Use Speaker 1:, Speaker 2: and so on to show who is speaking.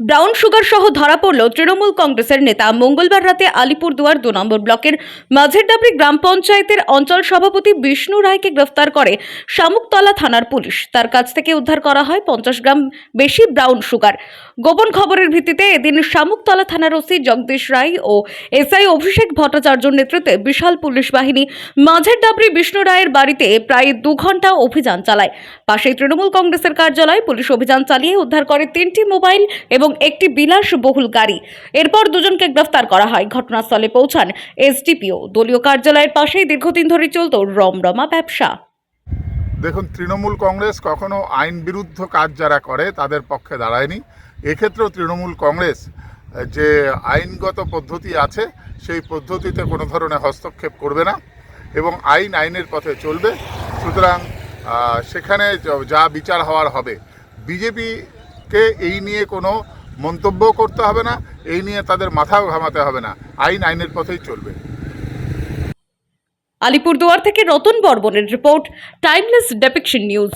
Speaker 1: Brown sugar সহ ধরা পড়ল তৃণমূল কংগ্রেসের নেতা। মঙ্গলবার রাতে আলিপুরদুয়ার দু নম্বর ব্লকের মাঝেরডাবরি গ্রাম পঞ্চায়েতের অঞ্চল সভাপতি বিষ্ণু রায়কে গ্রেফতার করে শামুকতলা থানার পুলিশ। তার কাছ থেকে উদ্ধার করা হয় পঞ্চাশ গ্রাম বেশি ব্রাউন সুগার। গোপন খবরের ভিত্তিতে এদিন শামুকতলা থানার ওসি জগদীশ রায় ও এসআই অভিষেক ভট্টাচার্যর নেতৃত্বে বিশাল পুলিশ বাহিনী মাঝের ডাবরি বিষ্ণু রায়ের বাড়িতে প্রায় দু ঘণ্টা অভিযান চালায়। পাশেই তৃণমূল কংগ্রেসের কার্যালয় পুলিশ অভিযান চালিয়ে উদ্ধার করে তিনটি মোবাইল এবং একটি বিলাসবহুল গাড়ি। এরপর দুজনকে গ্রেফতার করা হয়। ঘটনাস্থলে পৌঁছান এসডিপিও। দলীয় কার্যালয়ের পাশেই দীর্ঘদিন ধরে চলত রমরমা ব্যবসা।
Speaker 2: দেখুন, তৃণমূল কংগ্রেস কখনো আইন বিরুদ্ধ কাজ যারা করে, তাদের পক্ষে দাঁড়ায়নি। এক্ষেত্রেও তৃণমূল কংগ্রেস, যে আইনগত পদ্ধতি আছে, সেই পদ্ধতিতে কোনো ধরনের হস্তক্ষেপ করবে না এবং আইন আইনের পথে চলবে। সুতরাং সেখানে যা বিচার হওয়ার হবে। বিজেপিকে এই নিয়ে কোনো মন্তব্য করতে হবে না, এই নিয়ে তাদের মাথাও ঘামাতে হবে না। আইন আইনের পথেই চলবে।
Speaker 1: আলিপুরদুয়ার থেকে রতন বর্বনের রিপোর্ট টাইমলেস ডেপিকশন নিউজ